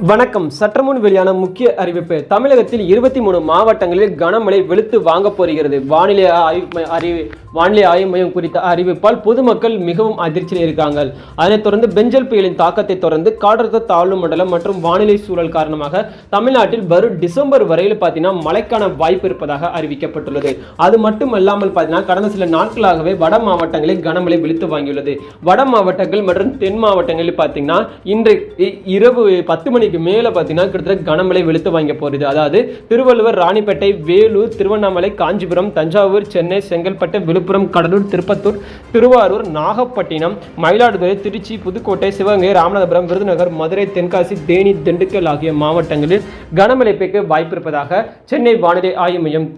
வணக்கம். சற்றுமுன் வெளியான முக்கிய அறிவிப்பு. தமிழகத்தில் இருபத்தி மூணு மாவட்டங்களில் கனமழை வெளுத்து வாங்க போகிறது. வானிலை ஆய்வு அறிவு வானிலை ஆய்வு மையம் குறித்த அறிவிப்பால் பொதுமக்கள் மிகவும் அதிர்ச்சியில் இருக்காங்க. அதனைத் தொடர்ந்து பெஞ்சல் புயலின் தாக்கத்தை தொடர்ந்து காற்றழுத்த தாழ்வு மண்டலம் மற்றும் வானிலை சூழல் காரணமாக தமிழ்நாட்டில் வரும் டிசம்பர் வரையில் பார்த்தீங்கன்னா மழைக்கான வாய்ப்பு இருப்பதாக அறிவிக்கப்பட்டுள்ளது. அது மட்டும் இல்லாமல் பார்த்தீங்கன்னா கடந்த சில நாட்களாகவே வட மாவட்டங்களில் கனமழை வெளுத்து வாங்கியுள்ளது. வட மாவட்டங்கள் மற்றும் தென் மாவட்டங்களில் பார்த்தீங்கன்னா இன்று இ- இரவு பத்து மணி ராணிக்கு மேலே பார்த்தீங்கன்னா கிட்டத்தட்ட கனமழை வெளுத்து வாங்க போகிறது அதாவது திருவள்ளுவர் ராணிப்பேட்டை வேலூர் திருவண்ணாமலை காஞ்சிபுரம் தஞ்சாவூர் சென்னை செங்கல்பட்டு விழுப்புரம் கடலூர் திருப்பத்தூர் திருவாரூர் நாகப்பட்டினம் மயிலாடுதுறை திருச்சி புதுக்கோட்டை சிவகங்கை ராமநாதபுரம் விருதுநகர் மதுரை தென்காசி தேனி திண்டுக்கல் ஆகிய மாவட்டங்களில் கனமழை பெய்க்க வாய்ப்பிருப்பதாக சென்னை வானிலை ஆய்வு மையம்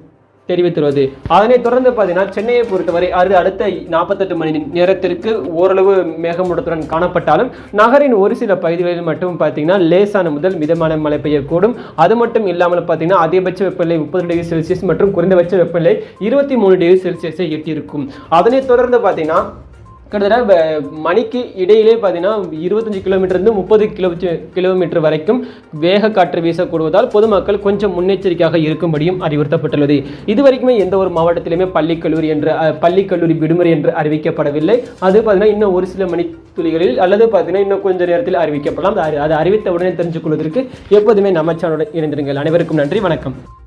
தெரிவித்துள்ளது. அதனைத் தொடர்ந்து பார்த்தீங்கன்னா சென்னையை பொறுத்தவரை அது அடுத்த நாற்பத்தெட்டு மணி நேரத்திற்கு ஓரளவு மேகமூட்டத்துடன் காணப்பட்டாலும் நகரின் ஒரு சில பகுதிகளில் மட்டும் பார்த்தீங்கன்னா லேசான முதல் மிதமான மழை பெய்யக்கூடும். அது மட்டும் இல்லாமல் பார்த்தீங்கன்னா அதிகபட்ச வெப்பநிலை முப்பது டிகிரி செல்சியஸ் மற்றும் குறைந்தபட்ச வெப்பநிலை இருபத்தி மூணு டிகிரி செல்சியஸை எட்டியிருக்கும். அதனைத் தொடர்ந்து பார்த்தீங்கன்னா கிட்டத்தட்ட வ- மணிக்கு இடையிலே பார்த்தீங்கன்னா இருபத்தஞ்சி கிலோமீட்டர்லேருந்து முப்பது கிலோ கிலோமீட்டர் வரைக்கும் வேக காற்று வீசக்கூடுவதால் பொதுமக்கள் கொஞ்சம் முன்னெச்சரிக்கையாக இருக்கும்படியும் அறிவுறுத்தப்பட்டுள்ளது. இதுவரைக்குமே எந்த ஒரு மாவட்டத்திலுமே பள்ளி கல்லூரி என்று பள்ளி கல்லூரி விடுமுறை என்று அறிவிக்கப்படவில்லை. அது பார்த்தீங்கன்னா இன்னும் ஒரு சில மணித்துளிகளில் அல்லது பார்த்தீங்கன்னா இன்னும் கொஞ்ச நேரத்தில் அறிவிக்கப்படலாம். அது அறிவித்த உடனே தெரிஞ்சு கொள்வதற்கு எப்போதுமே நம்ம சேனலுடன் இணைந்திருங்கள். அனைவருக்கும் நன்றி. வணக்கம்.